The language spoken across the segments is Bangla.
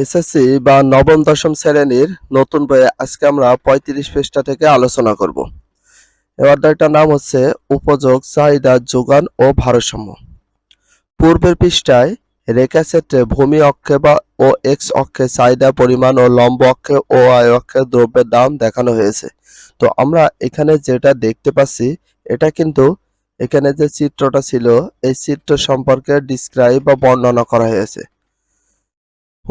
এসএসসি বা নবম, দশম শ্রেণির নতুন বইয়ে আজকে আমরা পঁয়ত্রিশ পৃষ্ঠা থেকে আলোচনা করব। এই অধ্যায়টার নাম হচ্ছে উপযোগ, চাহিদা, যোগান ও ভারসাম্য। পূর্বের পৃষ্ঠায় রেখাক্ষেত্রে ভূমি অক্ষে বা ও এক্স অক্ষে চাহিদা, পরিমাণ ও লম্ব অক্ষে ও আয় অক্ষে দ্রব্যের দাম দেখানো হয়েছে। তো আমরা এখানে যেটা দেখতে পাচ্ছি, এটা কিন্তু এখানে যে চিত্রটা ছিল, এই চিত্র সম্পর্কে ডিসক্রাইব বা বর্ণনা করা হয়েছে।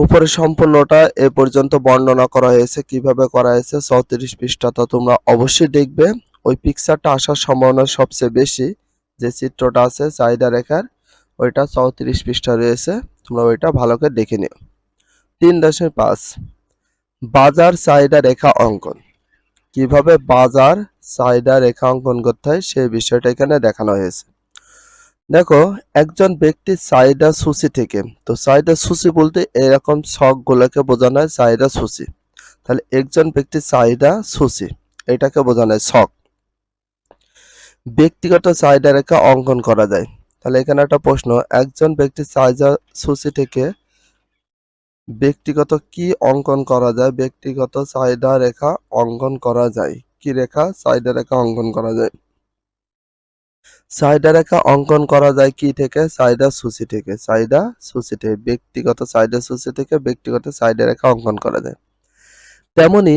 উপরে সম্পূর্ণটা এ পর্যন্ত বর্ণনা করা হয়েছে, কীভাবে করা হয়েছে চৌত্রিশ পৃষ্ঠাটা তোমরা অবশ্যই দেখবে, ওই পিকচারটা আসার সম্ভাবনা সবচেয়ে বেশি, যে চিত্রটা আছে, চাহিদা রেখার, ওইটা চৌত্রিশ পৃষ্ঠা রয়েছে, তোমরা ওইটা ভালো করে দেখে নিও। তিন দশমিক পাঁচ, বাজার চাহিদা রেখা অঙ্কন। কীভাবে বাজার চাহিদা রেখা অঙ্কন করতে হয় সেই বিষয়টা এখানে দেখানো হয়েছে। দেখো, একজন ব্যক্তির চাহিদা সূচি থেকে, তো চাহিদা সূচি বলতে এরকম ছকগুলোকে বোঝানো হয় চাহিদা সূচি। তাহলে একজন ব্যক্তির চাহিদা সূচি, এটাকে বোঝানো হয় শখ ব্যক্তিগত চাহিদা রেখা অঙ্কন করা যায়। তাহলে এখানে একটা প্রশ্ন, একজন ব্যক্তির চাহিদা সূচি থেকে ব্যক্তিগত কি অঙ্কন করা যায়? ব্যক্তিগত চাহিদা রেখা অঙ্কন করা যায়। কি রেখা? চাহিদা রেখা অঙ্কন করা যায়। চাহিদা রেখা অঙ্কন করা যায় কি থেকে? চাহিদা সূচি থেকে। চাহিদা সূচি থেকে। ব্যক্তিগত চাহিদা সূচি থেকে ব্যক্তিগত চাহিদা রেখা অঙ্কন করা যায়। তেমনি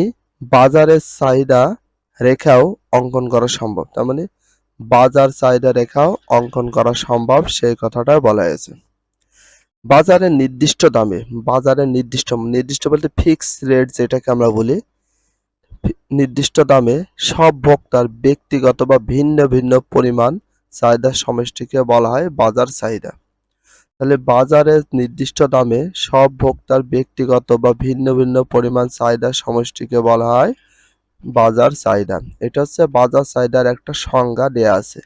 বাজারের চাহিদা রেখাও অঙ্কন করা সম্ভব। তেমনি বাজার চাহিদা রেখাও অঙ্কন করা সম্ভব, সেই কথাটা বলা হয়েছে। বাজারের নির্দিষ্ট দামে বাজারের নির্দিষ্ট নির্দিষ্ট বলতে ফিক্স রেট যেটাকে আমরা বলি নির্দিষ্ট দামে সব ভোক্তার ব্যক্তিগত বা ভিন্ন ভিন্ন পরিমাণ চাহিদার সমষ্টিকে বলা হয় বাজার চাহিদা। তাহলে বাজারের নির্দিষ্ট দামে সব ভোক্তার ব্যক্তিগত বা ভিন্ন ভিন্ন পরিমাণ চাহিদার সমষ্টিকে বলা হয় বাজার চাহিদা। এটা হচ্ছে বাজার চাহিদার একটা সংজ্ঞা দেয়া আছে।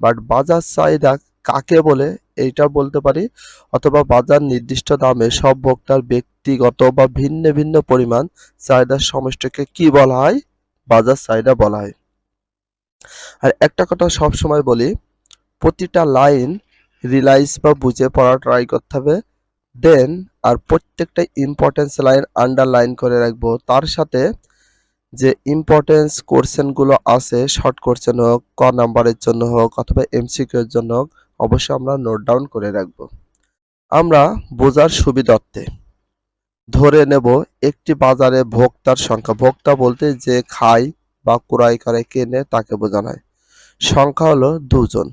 বাট বাজার চাহিদা কাকে বলে এইটা বলতে পারি? অথবা বাজার নির্দিষ্ট দামে সব ভোক্তার ব্যক্তিগত বা ভিন্ন ভিন্ন পরিমাণ চাহিদার সমষ্টিকে কি বলা হয়? বাজার চাহিদা বলা হয়। আর একটা কথা সব সময় বলি, প্রতিটা লাইন রিলাইজ বা বুঝে পড়া ট্রাই করতে হবে দেন আর প্রত্যেকটা ইম্পর্টেন্স লাইন আন্ডারলাইন করে রাখব। তার সাথে যে ইম্পর্টেন্স কোশ্চেনগুলো আছে শর্ট কোশ্চেন হোক, ক নাম্বারের জন্য হোক, অথবা এমসিকিউ এর জন্য হোক, অবশ্যই আমরা নোট ডাউন করে রাখব। আমরা বোঝার সুবিধার্থে ধরে নেব একটি বাজারে ভোক্তার সংখ্যা। ভোক্তা বলতে যে খায় বা ক্রয় করে কেনে তাকে বোঝানো সংখ্যা হলো দুজন।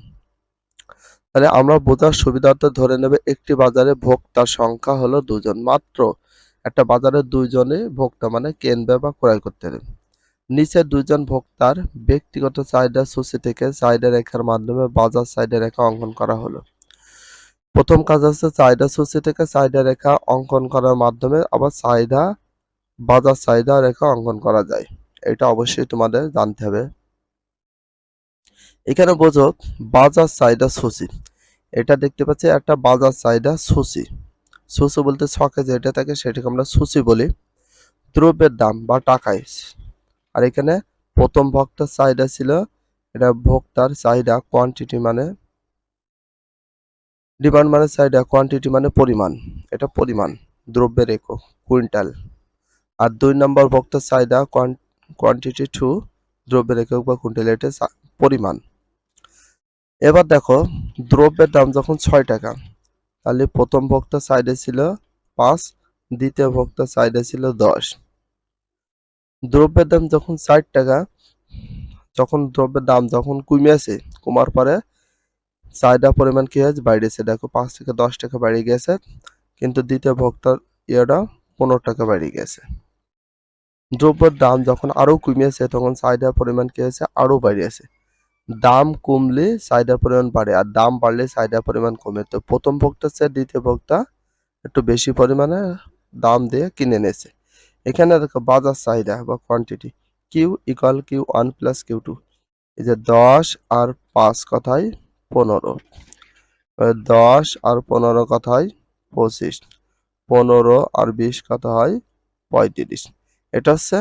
তাহলে আমরা বোঝার সুবিধার্থে ধরে নেব একটি বাজারে ভোক্তার সংখ্যা হলো দুজন। মাত্র একটা বাজারে দুইজনে ভোক্তা মানে কেনবে বা ক্রয় করতে হবে নিচে দুইজন ভোক্তার ব্যক্তিগত চাহিদা, সূচি থেকে চাহিদা রেখার মাধ্যমে বাজার চাহিদা রেখা অঙ্কন করা হলো। প্রথম কাজ হচ্ছে চাহিদা, সূচি থেকে চাহিদা রেখা অঙ্কন করার মাধ্যমে আবার চাহিদা, বাজার চাহিদা রেখা অঙ্কন করা যায়। এটা অবশ্যই তোমাদের জানতে হবে। এখানে বোঝো বাজার চাহিদা সূচি এটা দেখতে পাচ্ছি একটা বাজার চাহিদা সূচি সূচি বলতে ছকে যেটা থাকে সেটাকে আমরা সূচি বলি। দ্রব্যের দাম বা টাকায়। আর এখানে প্রথম ভোক্তার চাহিদা ছিল, এটা ভোক্তার চাহিদা কোয়ান্টিটি মানে ডিমান্ড মানে চাহিদা কোয়ান্টিটি মানে পরিমাণ। এটা পরিমাণ, দ্রব্যের একক কুইন্টাল আর দুই নম্বর ভোক্তার চাহিদা কোয়ান্টিটি টু দ্রব্যের একক বা কুইন্টাল এটা পরিমাণ। এবার দেখো, দ্রব্যের দাম যখন ছয় টাকা, তাহলে প্রথম ভোক্তার সাইডে ছিল পাঁচ, দ্বিতীয় ভোক্তার সাইডে ছিল দশ। দ্রব্যের দাম যখন ষাট টাকা যখন দ্রব্যের দাম যখন কমেছে কমার পরে চাহিদা পরিমাণ কি হয়েছে? বাড়িয়েছে। দেখো, পাঁচ থেকে দশ টাকা বাড়িয়ে গেছে কিন্তু দ্বিতীয় ভোক্তার ইয়েটা পনেরো টাকা বাড়িয়ে গেছে দ্রব্যের দাম যখন আরও কমিয়েছে, তখন চাহিদার পরিমাণ কি হয়েছে? আরও বাড়িয়েছে। দাম কমলে চাহিদার পরিমাণ বাড়ে, আর দাম বাড়লে চাহিদার পরিমাণ কমে। তো প্রথম ভোক্তার চেয়ে দ্বিতীয় ভোক্তা একটু বেশি পরিমাণে দাম দিয়ে কিনে নিয়েছে। এখানে দেখো বাজার চাহিদা বা quantity Q equal Q one plus Q two এই যে দশ আর পাঁচ কথায় পনেরো। দশ আর পনেরো কথায় পঁচিশ। পনেরো আর বিশ কথা হয় পঁয়ত্রিশ। এটা হচ্ছে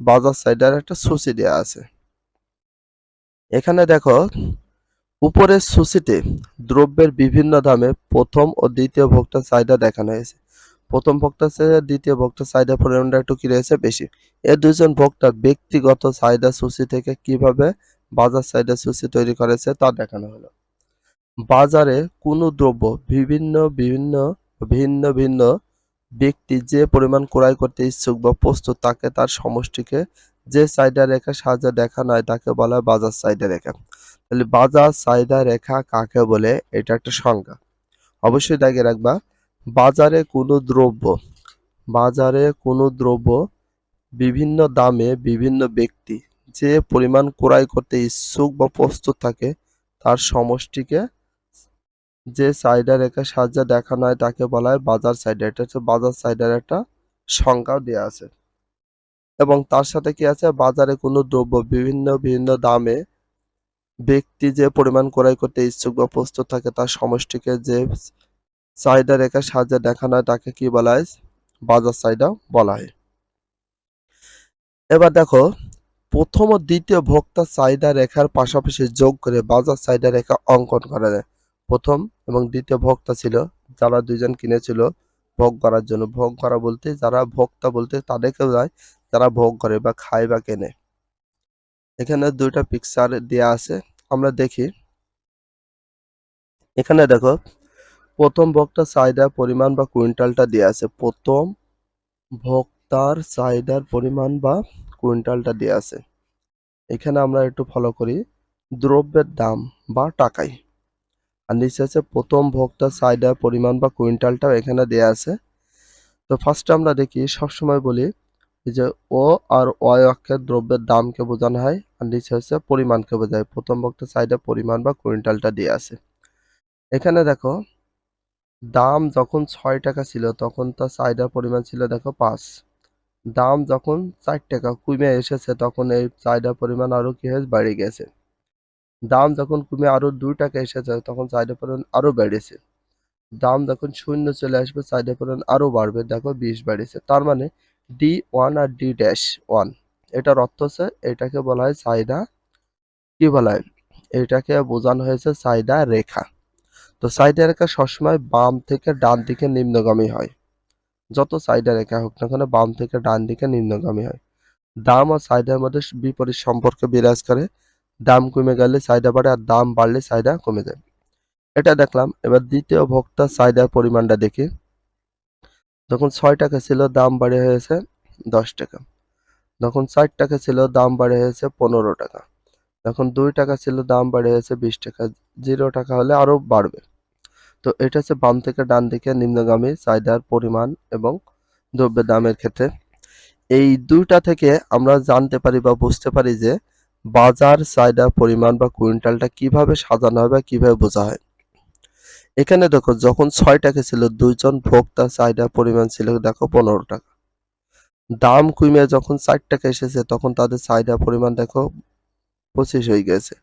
বাজার সাইডের একটা সূচি দেওয়া আছে। এখানে দেখো, উপরের সূচিতে দ্রব্যের বিভিন্ন দামে প্রথম ও দ্বিতীয় ভোক্তার চাহিদা দেখানো হয়েছে। প্রথম ভোক্তার চেয়ে দ্বিতীয় ভোক্তার চাহিদা পরিমাণটা একটু কি রয়েছে? বেশি। এই দুইজন ভোক্তা ব্যক্তিগত চাহিদা সূচি থেকে কীভাবে বাজার চাহিদা সূচি তৈরি করেছে তা দেখানো হলো। বাজারে কোনো দ্রব্য বিভিন্ন বিভিন্ন, ভিন্ন ভিন্ন ব্যক্তি যে পরিমাণ ক্রয় করতে ইচ্ছুক বা প্রস্তুত, তাকে তার সমষ্টিকে যে চাহিদা রেখা সাহায্যে দেখানো হয় তাকে বলা হয় বাজার চাহিদা রেখা। তাহলে বাজার চাহিদা রেখা কাকে বলে? এটা একটা সংজ্ঞা। অবশ্যই দাগে রাখবা। বাজারে কোনো দ্রব্য, বাজারে কোনো দ্রব্য বিভিন্ন দামে বিভিন্ন ব্যক্তি যে পরিমাণ ক্রয় করতে ইচ্ছুক বা প্রস্তুত থাকে, তার সমষ্টিকে যে চাহিদা রেখার সাহায্যে দেখানো হয় তাকে বলা হয় বাজার চাহিদা এটা হচ্ছে বাজার চাহিদার একটা সংজ্ঞাও দেওয়া আছে। এবং তার সাথে কি আছে? বাজারে কোনো দ্রব্য বিভিন্ন বিভিন্ন দামে ব্যক্তি যে পরিমাণ ক্রয় করতে ইচ্ছুক বা প্রস্তুত থাকে তার সমষ্টিকে যে চাহিদা রেখার সাহায্যে দেখানো হয় তাকে কি বলা হয়? বাজার চাহিদা বলা হয়। এবার দেখো, প্রথম ও দ্বিতীয় ভোক্তা চাহিদা রেখার পাশাপাশি যোগ করে বাজার চাহিদা রেখা অঙ্কন করা যায়। প্রথম এবং দ্বিতীয় ভোক্তা ছিল, যারা দুইজন কিনেছিল ভোগ করার জন্য। ভোগ করা বলতে যারা ভোক্তা বলতে তাদেরকে যায় যারা ভোগ করে বা খায় বা কেনে। এখানে দুইটা পিকচার দেয়া আছে, আমরা দেখি। এখানে দেখো, প্রথম ভোক্তার চাহিদার পরিমাণ বা কুইন্টালটা দেয়া আছে। প্রথম ভোক্তার চাহিদার পরিমাণ বা কুইন্টালটা দেয়া আছে। এখানে আমরা একটু ফলো করি। দ্রব্যের দাম বা টাকাই আর আছে প্রথম ভোক্তার চাহিদার পরিমাণ বা কুইন্টালটাও এখানে দেয়া আছে। তো ফার্স্টে আমরা দেখি, সবসময় বলি যে ও আর ওয়াই অক্ষের দ্রব্যের দামকে বোঝানো হয়। আর নিচে হচ্ছে পরিমাণকে বোঝায়। প্রথম ভোক্তার চাহিদা পরিমাণ বা কুইন্টালটা দিয়ে আছে। এখানে দেখো, দাম যখন ছয় টাকা ছিল, তখন তার চাহিদার পরিমাণ ছিল দেখো পাঁচ। দাম যখন চার টাকা কমে এসেছে, তখন এই চাহিদার পরিমাণ আরও কি হয়েছে বেড়ে গেছে। দাম যখন কমে আরও দুই টাকা এসে যায়, তখন চাহিদা পরিমাণ আরও বেড়েছে। দাম যখন শূন্য চলে আসবে চাহিদা পরিমাণ আরও বাড়বে। দেখো, বিশ বেড়েছে। তার মানে ডি ওয়ান আর ডি ড্যাশ ওয়ান এটার অর্থ হচ্ছে এটাকে বলা হয় চাহিদা। কি বলা হয়? এটাকে বোঝানো হয়েছে চাহিদা রেখা। তো চাহিদা রেখা সবসময় বাম থেকে ডান দিকে নিম্নগামী হয়। যত চাহিদা রেখা হোক না কেন, বাম থেকে ডান দিকে নিম্নগামী হয়। দাম আর চাহিদার মধ্যে বিপরীত সম্পর্ক বিরাজ করে। দাম কমে গেলে চাহিদা বাড়ে আর দাম বাড়লে চাহিদা কমে যায়। এটা দেখলাম। এবার দ্বিতীয় ভোক্তার চাহিদার পরিমাণটা দেখি। যখন ছয় টাকা ছিল, দাম বাড়ে হয়েছে দশ টাকা। যখন চার টাকা ছিল, দাম বাড়ে হয়েছে পনেরো টাকা। যখন দুই টাকা ছিল, দাম বাড়ে হয়েছে বিশ টাকা। জিরো টাকা হলে আরও বাড়বে। তো এটা হচ্ছে বাম থেকে ডান দিকে নিম্নগামী চাহিদার পরিমাণ এবং দ্রব্যের দামের ক্ষেত্রে। এই দুইটা থেকে আমরা জানতে পারি বা বুঝতে পারি যে বাজার, চাহিদার পরিমাণ বা কুইন্টালটা কীভাবে সাজানো হয় বা কীভাবে বোঝা হয়? এখানে দেখো, যখন ছয় টাকা ছিল, দুইজন ভোক্তা চাহিদার পরিমাণ ছিল, দেখো, পনেরো টাকা। দাম কমে যখন চার টাকা এসেছে, তখন তাদের চাহিদা পরিমাণ, দেখো, পঁচিশ হয়ে গেছে।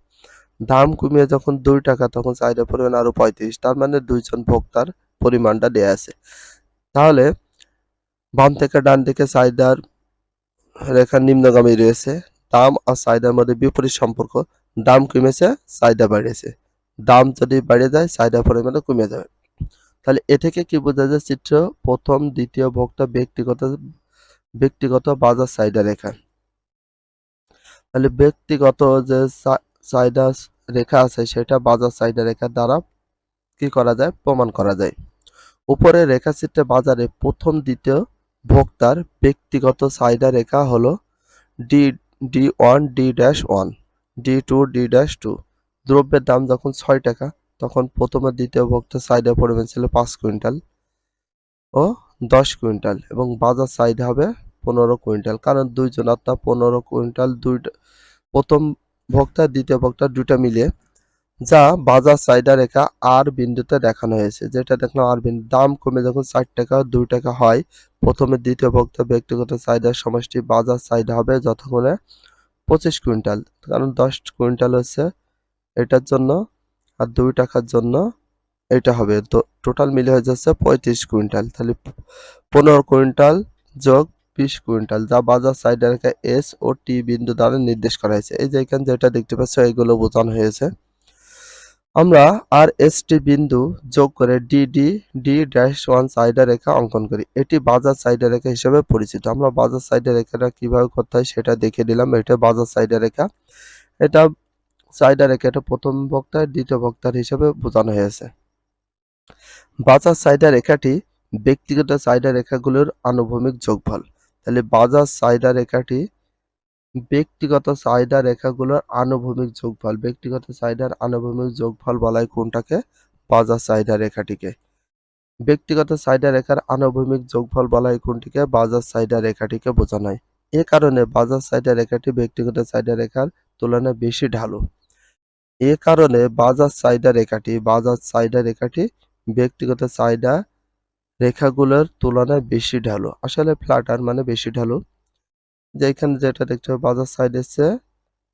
দাম কমিয়ে যখন দুই টাকা, তখন চাহিদা পরিমাণ আরও পঁয়ত্রিশ, তার মানে দুইজন ভোক্তার পরিমাণটা দেয়া আছে। তাহলে বাম থেকে ডান দিকে চাহিদার রেখা নিম্নগামী রয়েছে। দাম আর চাহিদার মধ্যে বিপরীত সম্পর্ক। দাম কমেছে, চাহিদা বাড়িয়েছে। দাম যদি বাড়ে যায় চাহিদা পরিমাণে কমে যাবে তাহলে এ থেকে কি বোঝা যায় চিত্র? প্রথম, দ্বিতীয় ভোক্তা ব্যক্তিগত ব্যক্তিগত বাজার চাহিদা রেখা। তাহলে ব্যক্তিগত যে চাহিদা রেখা আছে, সেটা বাজার চাহিদা রেখা দ্বারা কি করা যায়? প্রমাণ করা যায়। উপরে রেখাচিত্রে বাজারে প্রথম, দ্বিতীয় ভোক্তার ব্যক্তিগত চাহিদা রেখা হলো D D one D dash one D two D dash two দ্রব্যের দাম যখন ছয় টাকা, তখন প্রথমে দ্বিতীয় ভোক্তার চাহিদা পরিমাণ ছিল পাঁচ কুইন্টাল ও দশ কুইন্টাল এবং বাজার চাহিদা হবে পনেরো কুইন্টাল। কারণ দুইজন আত্মা পনেরো কুইন্টাল দুই প্রথম ভোক্তা, দ্বিতীয় ভোক্তা দুটা মিলিয়ে যা বাজার চাহিদা রেখা আর বিন্দুতে দেখানো হয়েছে। যেটা দেখলাম আর বিন্দু, দাম কমে যখন ষাট টাকা, দুই টাকা হয়। প্রথমে দ্বিতীয় ভোক্তা ব্যক্তিগত চাহিদার সমষ্টি বাজার চাহিদা হবে যতক্ষণে পঁচিশ কুইন্টাল। কারণ দশ কুইন্টাল হচ্ছে এটার জন্য আর দুই টাকার জন্য এটা হবে। তো টোটাল মিলে হয়ে যাচ্ছে পঁয়ত্রিশ কুইন্টাল। তাহলে পনেরো কুইন্টাল যোগ বিশ কুইন্টাল, যা বাজার রেখা এস ও টি বিন্দু দ্বারা নির্দেশ করা হয়েছে। এই যে এখানে যেটা দেখতে পাচ্ছ, এগুলো বোঝানো হয়েছে। আমরা আর এস টি বিন্দু যোগ করে ডি ডি ড্যাশ ওয়ান সাইডে রেখা অঙ্কন করি। এটি বাজার সাইডে রেখা হিসেবে পরিচিত। আমরা বাজার সাইডে রেখাটা কীভাবে করতে হয় সেটা দেখে দিলাম। এটা বাজার সাইডে রেখা। এটা সাইডে রেখা, এটা প্রথম বক্তার দ্বিতীয় বক্তার হিসেবে বোঝানো হয়েছে। বাজার সাইডে রেখাটি ব্যক্তিগত সাইডে রেখাগুলোর আনুভূমিক যোগফল। তাহলে বাজার সাইডা রেখাটি ব্যক্তিগত চাহিদা রেখাগুলোর আনুভূমিক যোগফল। ব্যক্তিগত চাহিদার আনুভূমিক যোগফল বলা হয় কোনটাকে? বাজার চাহিদা রেখাটিকে ব্যক্তিগত চাহিদা রেখার আনুভূমিক যোগফল বলা হয় কোনটিকে? বাজার চাহিদা রেখাটিকে বোঝানো হয় এ কারণে বাজার সাইডা রেখাটি ব্যক্তিগত সাইডা রেখার তুলনায় বেশি ঢালু। এ কারণে বাজার চাহিদা রেখাটি বাজার চাহিদা রেখাটি ব্যক্তিগত চাহিদা রেখাগুলোর তুলনায় বেশি ঢালু। আসলে ফ্ল্যাটার মানে বেশি ঢালু। যে এখানে যেটা দেখতে হবে, বাজার সাইড আছে।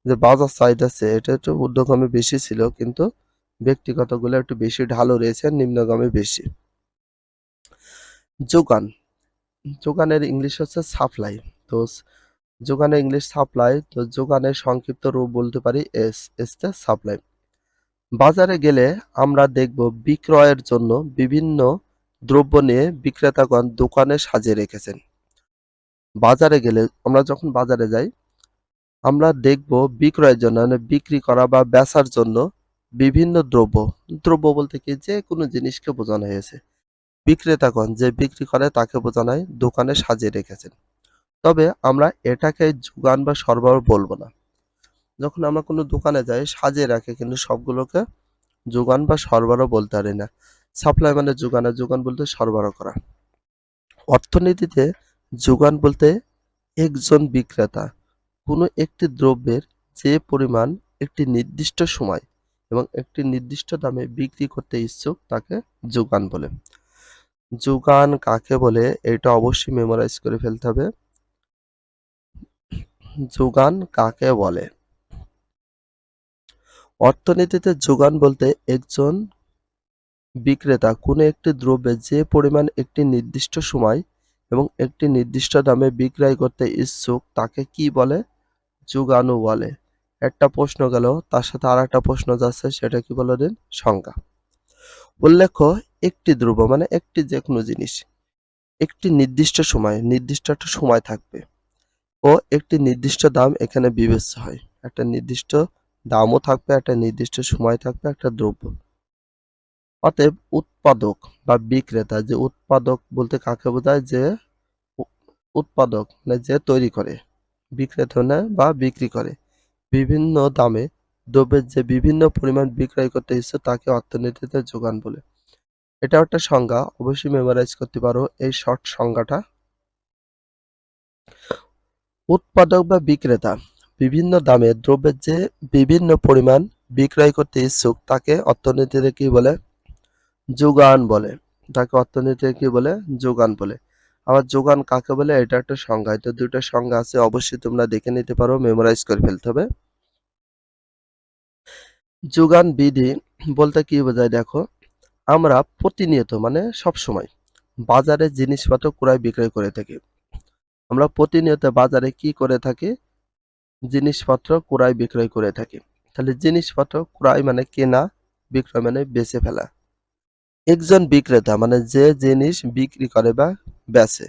যে বাজার সাইড আছে, এটা একটু ঊর্ধ্বগামী বেশি ছিল, কিন্তু ব্যক্তিগতগুলো একটু বেশি ঢালু রয়েছে, নিম্নগামী বেশি। যোগান। যোগানের ইংলিশ হচ্ছে সাপ্লাই তো যোগানের ইংলিশ সাপ্লাই তো যোগানের সংক্ষিপ্ত রূপ বলতে পারি, এস, এসতে সাপ্লাই বাজারে গেলে আমরা দেখব বিক্রয়ের জন্য বিভিন্ন দ্রব্য নিয়ে বিক্রেতাগণ দোকানে সাজিয়ে রেখেছেন। বাজারে গেলে আমরা যখন বাজারে যাই, আমরা দেখব বিক্রয়ের জন্য মানে বিক্রি করা বা বেচার জন্য বিভিন্ন দ্রব্য। দ্রব্য বলতে কি? যে কোনো জিনিসকে বোঝানো হয়েছে। বিক্রেতাগণ যে বিক্রি করে তাকে বোঝানো হয় দোকানে সাজিয়ে রেখেছেন। তবে আমরা এটাকে যোগান বা সরবরাহ বলব না। যখন আমরা কোনো দোকানে যাই, সাজিয়ে রাখে কিন্তু সবগুলোকে যোগান বা সরবরাহ বলতে পারি না। সাপ্লাই মানে যোগান, আর যোগান বলতে সরবরাহ করা। অর্থনীতিতে যোগান বলতে একজন বিক্রেতা। কোনো একটি দ্রব্যের যে পরিমাণ একটি নির্দিষ্ট সময় এবং একটি নির্দিষ্ট দামে বিক্রি করতে ইচ্ছুক তাকে যোগান বলে। যোগান কাকে বলে এটা অবশ্যই মেমোরাইজ করে ফেলতে হবে। যোগান কাকে বলে? অর্থনীতিতে যোগান বলতে একজন বিক্রেতা কোনো একটি দ্রব্যের যে পরিমাণ একটি নির্দিষ্ট সময় এবং একটি নির্দিষ্ট দামে বিক্রয় করতে ইচ্ছুক তাকে কি বলে? যোগানু বলে। একটা প্রশ্ন গেল, তার সাথে আর একটা প্রশ্ন যাচ্ছে, সেটা কি বলে দিন? সংজ্ঞা। উল্লেখ্য, একটি দ্রব্য মানে একটি যে কোনো জিনিস। একটি নির্দিষ্ট সময়, নির্দিষ্ট একটা সময় থাকবে ও একটি নির্দিষ্ট দাম এখানে বিবেচ্য হয়। একটা নির্দিষ্ট দামও থাকবে, একটা নির্দিষ্ট সময় থাকবে, একটা দ্রব্য। অতএব উৎপাদক বা বিক্রেতা যে উৎপাদক বলতে কাকে বোঝায়? যে উৎপাদক মানে যে তৈরি করে, বিক্রেতা না বা বিক্রি করে। বিভিন্ন দামে দ্রব্যের যে বিভিন্ন পরিমাণ বিক্রয় করতে ইচ্ছে তাকে অর্থনীতিতে যোগান বলে। এটা একটা সংজ্ঞা, অবশ্যই মেমোরাইজ করতে পারো এই শর্ট সংজ্ঞাটা। উৎপাদক বা বিক্রেতা বিভিন্ন দামে দ্রব্যের যে বিভিন্ন পরিমাণ বিক্রয় করতে ইচ্ছুক তাকে অর্থনীতিতে কি বলে? যোগান বলে। তাকে অর্থনীতিতে কি বলে? যোগান বলে। আবার যোগান কাকে বলে? এটা একটা সংজ্ঞা। এটা দুটো সংজ্ঞা আছে, অবশ্যই তোমরা দেখে নিতে পারো মেমোরাইজ করে ফেলতে হবে। যোগান বিধি বলতে কি বোঝায় দেখো? আমরা প্রতিনিয়ত মানে সব সময় বাজারে জিনিসপত্র ক্রয় বিক্রয় করে থাকি। আমরা প্রতিনিয়ত বাজারে কি করে থাকি? জিনিসপত্র ক্রয় বিক্রয় করে থাকি। তাহলে জিনিসপত্র ক্রয় মানে কেনা, বিক্রয় মানে বেচে ফেলা। একজন বিক্রেতা মানে যে জিনিস বিক্রি করে বা বেচে,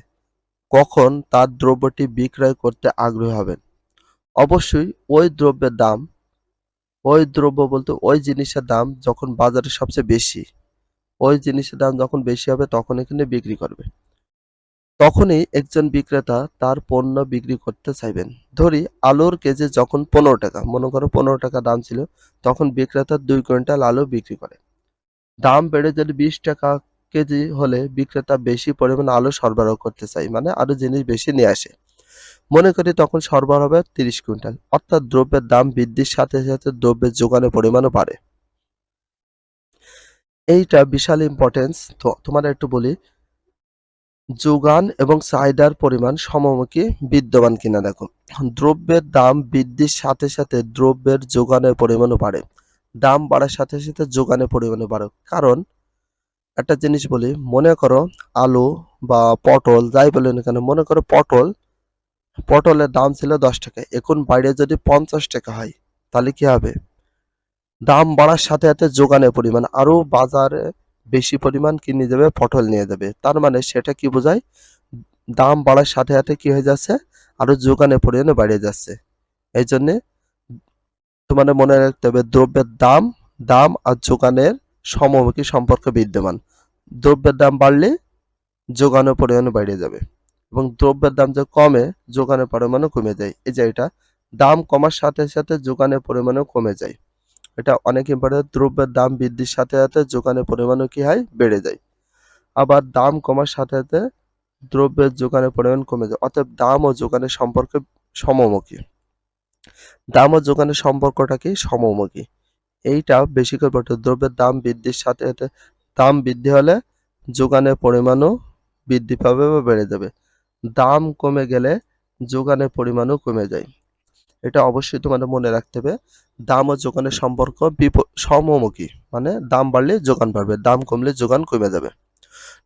কখন তার দ্রব্যটি বিক্রয় করতে আগ্রহী হবেন? অবশ্যই ওই দ্রব্যের দাম, ওই দ্রব্য বলতে ওই জিনিসের দাম যখন বাজারে সবচেয়ে বেশি, ওই জিনিসের দাম যখন বেশি হবে তখন এখানে বিক্রি করবে। তখনই একজন বিক্রেতা তার পণ্য বিক্রি করতে চাইবেন। ধরি আলুর কেজি যখন পনেরো টাকা, মনে করো পনেরো টাকা দাম ছিল, তখন বিক্রেতা দুই কুইন্টাল আলু বিক্রি করে। দাম বেড়ে যদি বিশ টাকা কেজি হলে বিক্রেতা বেশি পরিমাণ আলু সরবরাহ করতে চাই মানে আরও জিনিস বেশি নিয়ে আসে। মনে করি তখন সরবরাহ হবে তিরিশ কুইন্টাল, অর্থাৎ দ্রব্যের দাম বৃদ্ধির সাথে সাথে দ্রব্যের যোগানের পরিমাণও বাড়ে। এইটা বিশাল ইম্পর্টেন্স তো তোমাদের একটু বলি, যোগান এবং চাহিদার পরিমাণ সমমুখী বিদ্যমান কিনা দেখো। দ্রব্যের দাম বৃদ্ধির সাথে সাথে দ্রব্যের যোগানের পরিমাণও বাড়ে। দাম বাড়ার সাথে সাথে যোগানের পরিমাণে বাড়ে কারণ একটা জিনিস বলি, মনে করো আলু বা পটল, যাই বলেন এখানে মনে করো পটল, পটলের দাম ছিল দশ টাকা, এখন বাইরে যদি পঞ্চাশ টাকা হয়, তাহলে কি হবে? দাম বাড়ার সাথে সাথে যোগানের পরিমাণ, আরও বাজারে বেশি পরিমাণ কিনে যাবে পটল নিয়ে যাবে। তার মানে সেটা কি বোঝায়? দাম বাড়ার সাথে সাথে কি হয়ে যাচ্ছে? আরও যোগানের পরিমাণে বেড়ে যাচ্ছে। এই জন্যে তোমাদের মনে রাখতে হবে, দ্রব্যের দাম দাম আর যোগানের সমমুখী সম্পর্ক বিদ্যমান। দ্রব্যের দাম বাড়লে যোগানের পরিমাণও বেড়ে যাবে এবং দ্রব্যের দাম যে কমে, যোগানের পরিমাণও কমে যায়। এই যে এটা, দাম কমার সাথে সাথে যোগানের পরিমাণও কমে যায়। এটা অনেক ইম্পর্টেন্ট দ্রব্যের দাম বৃদ্ধির সাথে সাথে যোগানের পরিমাণও কি হয়? বেড়ে যায়। আবার দাম কমার সাথে সাথে দ্রব্যের যোগানের পরিমাণ কমে যায়। অতএব দাম ও যোগানের সম্পর্কে সমমুখী। দাম ও যোগানের সম্পর্কটা কি? সমমুখী এইটা বেশি করে পড়তে দ্রব্যের দাম বৃদ্ধির সাথে সাথে দাম বৃদ্ধি হলে যোগানের পরিমাণও বৃদ্ধি পাবে বা বেড়ে যাবে। দাম কমে গেলে যোগানের পরিমাণও কমে যায়। এটা অবশ্যই তোমাদের মনে রাখতে হবে। দাম ও যোগানের সম্পর্ক সমমুখী মানে দাম বাড়লে যোগান বাড়বে। দাম কমলে যোগান কমে যাবে।